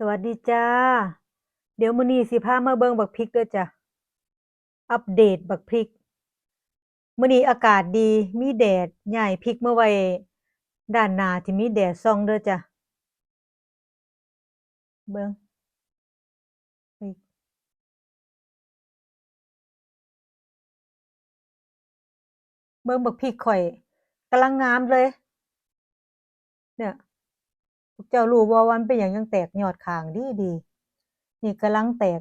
สวัสดีจ้า เดี๋ยวมื้อนี้สิพามาเบิ่งบักพริกเด้อจ้ะ อัปเดตบักพริก มื้อนี้อากาศดี มีแดดย้ายพริกเมาไว้ด้านหน้าที่มีแดดส่องเด้อจ้ะ เบิ่งพริกเบิ่งบักพริกข้อยกำลังงามเลย เนี่ย พวกเจ้ารู้บ่ว่ามันเป็นหยังจั่งแตกยอดข้างดีดีนี่กำลังแตก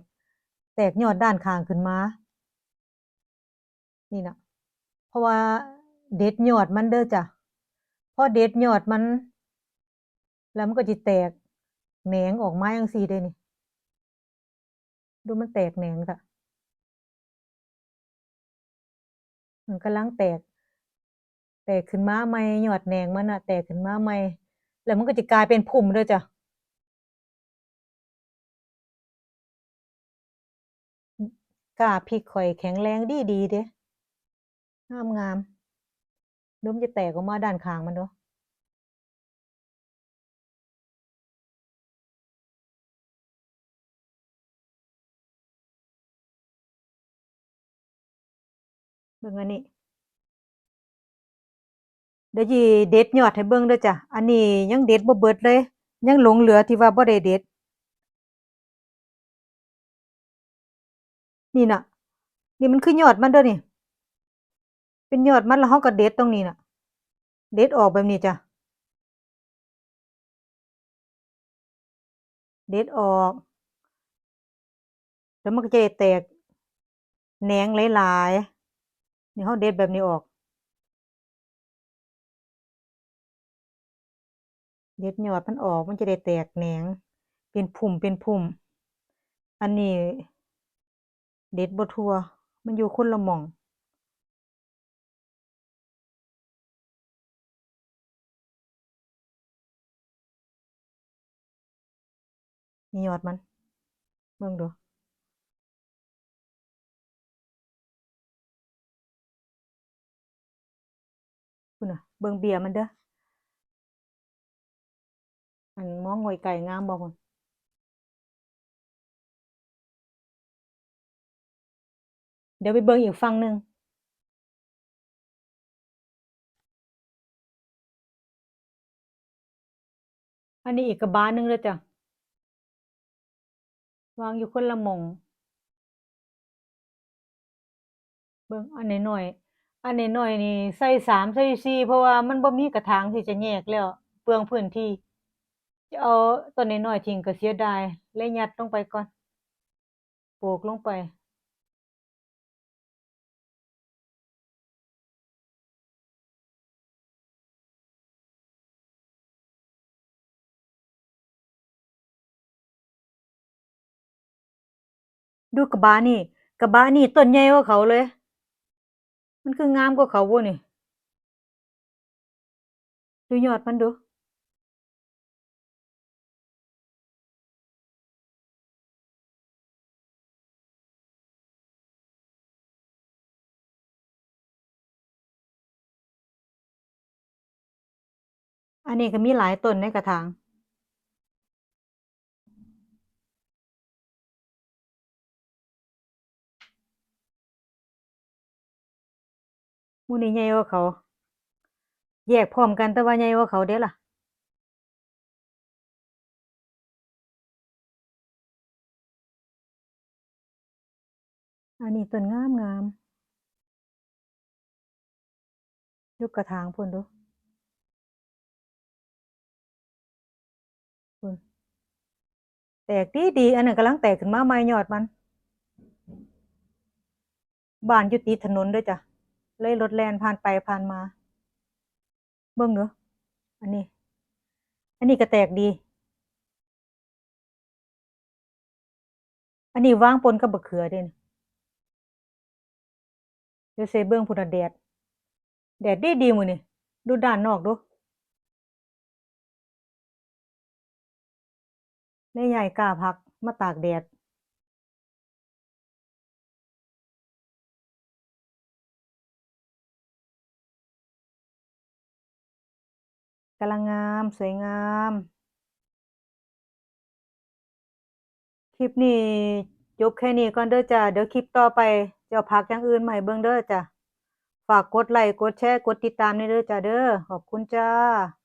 แตกยอดด้านข้างขึ้นมา นี่นะเพราะว่าเด็ดยอดมันเด้อจ้ะพอเด็ดยอดมัน แล้วมันก็จิแตกแหนงออกมาจั่งซี้เด้นี่ ดูมันแตกแหนงจ้ะมันกำลังแตก แตกขึ้นมาใหม่ยอดแหนงมันน่ะแตกขึ้นมาใหม่ แล้วมันก็จะกลายเป็นพุ่มด้อจ้ะกาพริกข้อยแข็งแรงดีดีเดะงามๆดูมันจะแตกออกมาด้านข้างมันเด้อเบิ่งอันนี้ ดี๋ยวจิเด็ดยอดให้เบิ่งด้อจ้ะ อันนี้ยังเด็ดบ่เบิดเลย ยังหลงเหลือที่ว่าบ่ได้เด็ด นี่น่ะ นี่มันคือยอดมันเด้อนี่ เป็นยอดมันแล้วเราก็เด็ดตรงนี้น่ะ เด็ดออกแบบนี้จ้ะ เด็ดออก แล้วมันก็จะแตกแหนงหลายๆนี่เราเด็ดแบบนี้ออก เด็ดยอดมันออกมันจะได้แตกแหนง เป็นพุ่มเป็นพุ่ม อันนี้ เด็ดบทัว มันอยู่คนละหม้อง นี่ยอดมันเบิ่งดูพู้นน่ะ เบิ่งเบียมันเด้อ อันมองไกลๆงามบ่คนเดี๋ยวไปเบิ่งอีกฝั่งหนึ่งอันนี้อีกกระบะหนึ่งเด้อจ้ะ วางอยู่คนละมง เบิ่งอันนี้หน่อย อันนี้หน่อยนี่ใส่3ใส่4เพราะว่ามันบ่มีกระถางที่จะแยกแล้ว เปลืองพื้นที่ จะเอาต้นน้อยทิ้งก็เสียดายเลยยัดลงไปก่อนโปกลงไป ดูกระบะนี่ กระบะนี่ต้นใหญ่กว่าเขาเลย มันคืองามกว่าเขาบุนี่ ดูยอดมันดู อันนี้ก็มีหลายต้นในกระถางมูนี้ใหญ่กว่าเขา แยกพร้อมกันแต่ว่าใหญ่กว่าเขาเดะล่ะอันนี้ต้นงามๆดูกระถางพู้นดู แตกดีดีอันนั้นกำลังแตกขึ้นมาใหม่ยอดมัน บ้านอยู่ติดถนนด้อจ้ะเลยรถแล่นผ่านไปผ่านมา เบิ่งดูอันนี้ อันนี้ก็แตกดี อันนี้ว่างปนกับบักเขือเดะนี่เดี๋ยวสิให้เบิ่งพูนแดด แดดดีดีมือนี้ดูด้านนอกดู เลยย้ายก้าพักมาตากแดดกำลังงาม สวยงาม คลิปนี้จบแค่นี้ก่อนเด้อจ้าเดี๋ยวคลิปต่อไปจะเอาผักอย่างอื่นมาให้เบิ่งเด้อจ้าฝากกดไลค์กดแชร์กดติดตามด้วยเด้อจ้าเด้อขอบคุณจ้า